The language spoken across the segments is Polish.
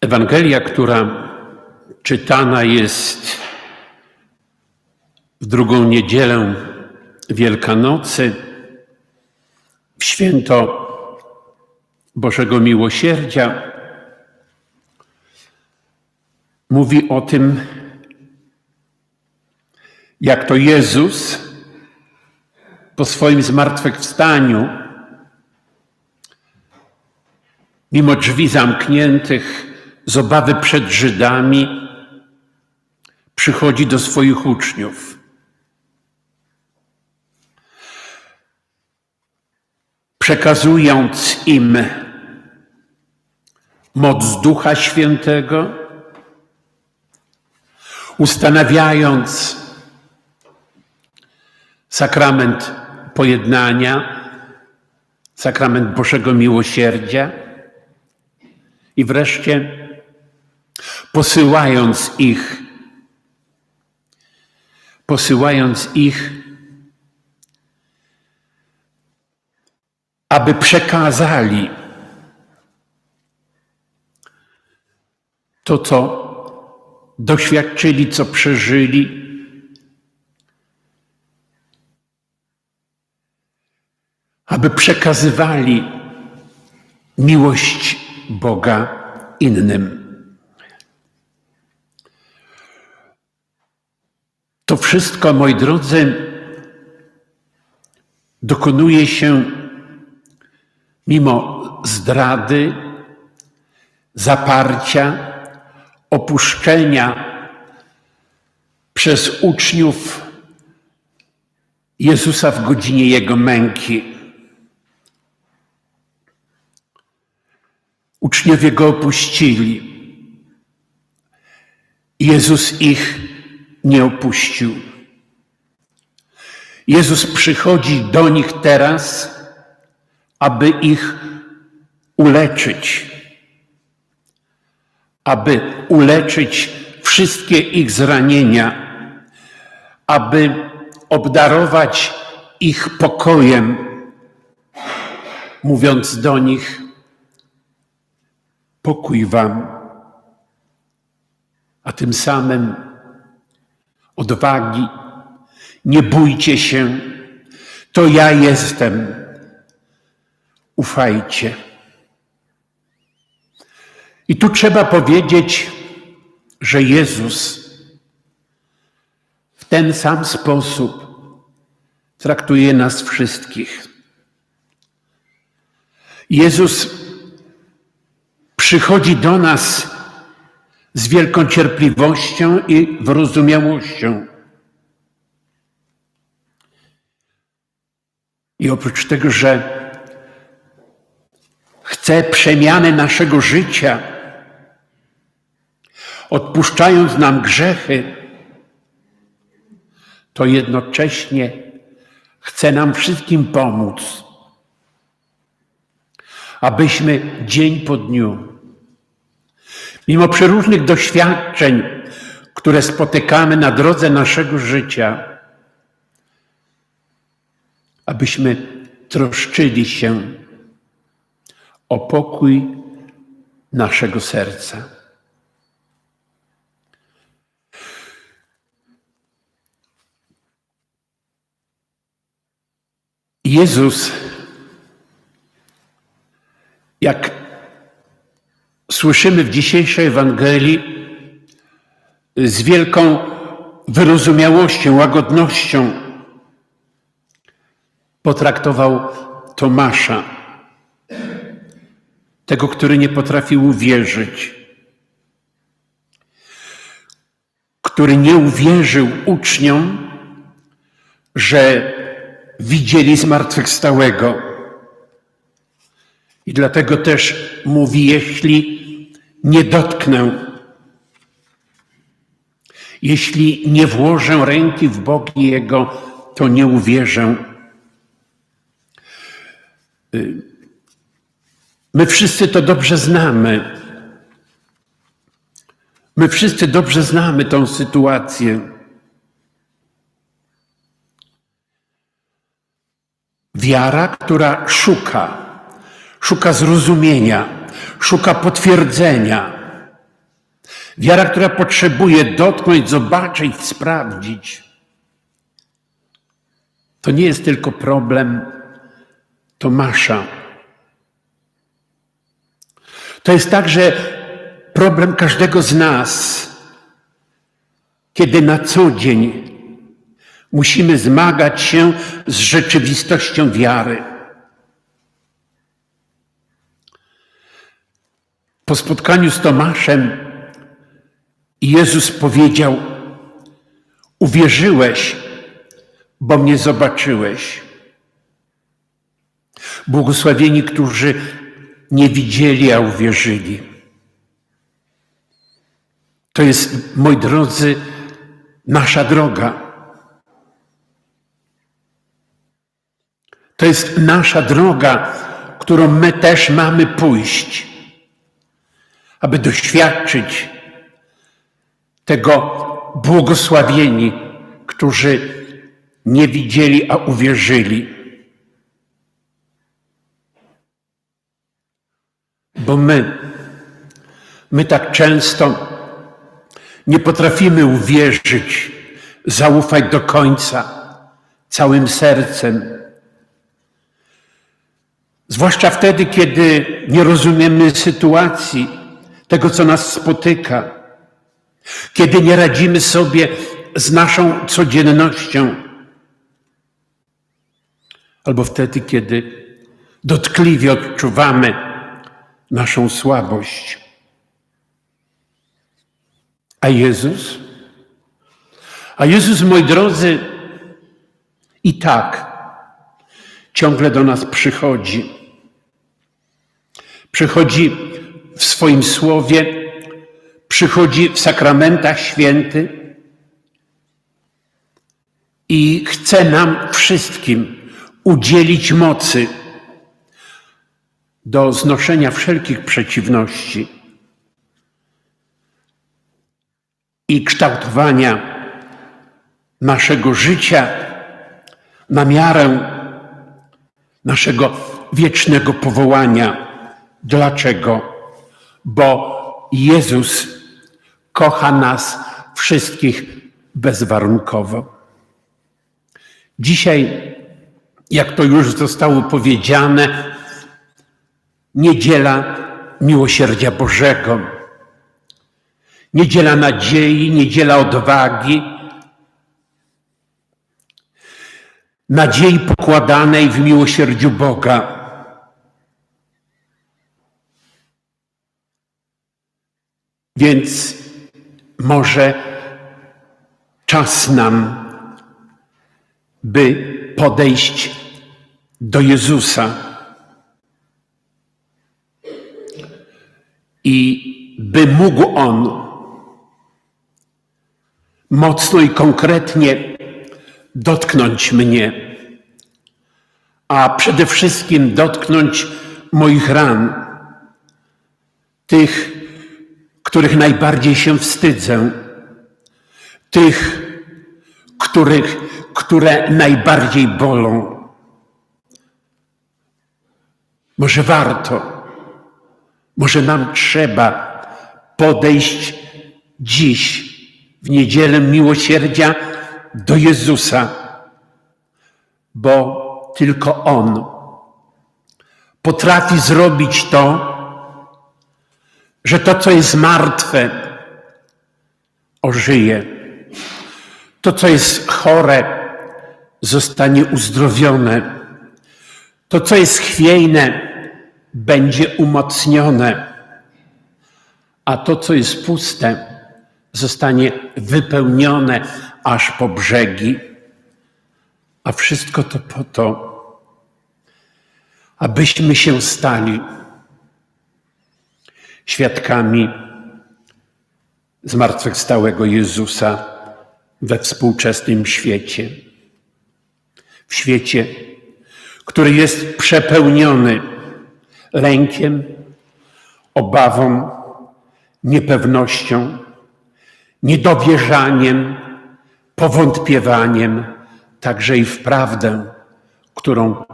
Ewangelia, która czytana jest w drugą niedzielę Wielkanocy, w święto Bożego Miłosierdzia, mówi o tym, jak to Jezus po swoim zmartwychwstaniu, mimo drzwi zamkniętych, z obawy przed Żydami, przychodzi do swoich uczniów. Przekazując im moc Ducha Świętego, ustanawiając sakrament pojednania, sakrament Bożego Miłosierdzia i wreszcie posyłając ich, posyłając ich, aby przekazali to, co doświadczyli, co przeżyli, aby przekazywali miłość Boga innym. To wszystko, moi drodzy, dokonuje się mimo zdrady, zaparcia, opuszczenia przez uczniów Jezusa w godzinie Jego męki. Uczniowie Go opuścili. Jezus ich nie opuścił. Jezus przychodzi do nich teraz, aby ich uleczyć, aby uleczyć wszystkie ich zranienia, aby obdarować ich pokojem, mówiąc do nich: Pokój Wam, a tym samym odwagi, nie bójcie się, to ja jestem, ufajcie. I tu trzeba powiedzieć, że Jezus w ten sam sposób traktuje nas wszystkich. Jezus przychodzi do nas z wielką cierpliwością i wyrozumiałością. I oprócz tego, że chce przemiany naszego życia, odpuszczając nam grzechy, to jednocześnie chce nam wszystkim pomóc, abyśmy dzień po dniu Mimo przeróżnych doświadczeń, które spotykamy na drodze naszego życia, abyśmy troszczyli się o pokój naszego serca. Jezus, jak słyszymy w dzisiejszej Ewangelii z wielką wyrozumiałością, łagodnością potraktował Tomasza, tego, który nie potrafił uwierzyć, który nie uwierzył uczniom, że widzieli zmartwychwstałego. I dlatego też mówi, jeśli nie dotknę, jeśli nie włożę ręki w boki Jego, to nie uwierzę. Y, my wszyscy to dobrze znamy. My wszyscy dobrze znamy tą sytuację. Wiara, która szuka, szuka zrozumienia, szuka potwierdzenia, Wiara, która potrzebuje dotknąć, zobaczyć, sprawdzić. To nie jest tylko problem Tomasza. To jest także problem każdego z nas, kiedy na co dzień musimy zmagać się z rzeczywistością wiary. Po spotkaniu z Tomaszem Jezus powiedział: Uwierzyłeś, bo mnie zobaczyłeś. Błogosławieni, którzy nie widzieli, a uwierzyli. To jest, moi drodzy, nasza droga. To jest nasza droga, którą my też mamy pójść, aby doświadczyć tego błogosławieni, którzy nie widzieli, a uwierzyli. Bo my, my tak często nie potrafimy uwierzyć, zaufać do końca, całym sercem. Zwłaszcza wtedy, kiedy nie rozumiemy sytuacji, tego, co nas spotyka, kiedy nie radzimy sobie z naszą codziennością, albo wtedy, kiedy dotkliwie odczuwamy naszą słabość. A Jezus? A Jezus, moi drodzy, i tak ciągle do nas przychodzi. Przychodzi w swoim słowie, przychodzi w sakramentach święty i chce nam wszystkim udzielić mocy do znoszenia wszelkich przeciwności i kształtowania naszego życia na miarę naszego wiecznego powołania. Dlaczego? Bo Jezus kocha nas wszystkich bezwarunkowo. Dzisiaj, jak to już zostało powiedziane, niedziela miłosierdzia Bożego Niedziela nadziei, niedziela odwagi, nadziei pokładanej w miłosierdziu Boga. Więc może czas nam, by podejść do Jezusa i by mógł On mocno i konkretnie dotknąć mnie, a przede wszystkim dotknąć moich ran, tych, których najbardziej się wstydzę, tych, których, które najbardziej bolą. Może warto, może nam trzeba podejść dziś w niedzielę miłosierdzia do Jezusa, bo tylko On potrafi zrobić to, że to, co jest martwe, ożyje. To, co jest chore, zostanie uzdrowione. To, co jest chwiejne, będzie umocnione. A to, co jest puste, zostanie wypełnione aż po brzegi, a wszystko to po to, abyśmy się stali świadkami zmartwychwstałego Jezusa we współczesnym świecie. W świecie, który jest przepełniony lękiem, obawą, niepewnością, niedowierzaniem, powątpiewaniem, także i w prawdę, którą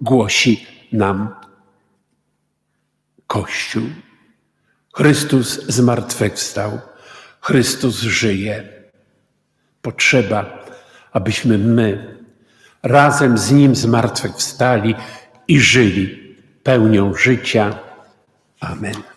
głosi nam Kościół. Chrystus zmartwychwstał. Chrystus żyje. Potrzeba, abyśmy my razem z Nim zmartwychwstali i żyli pełnią życia. Amen.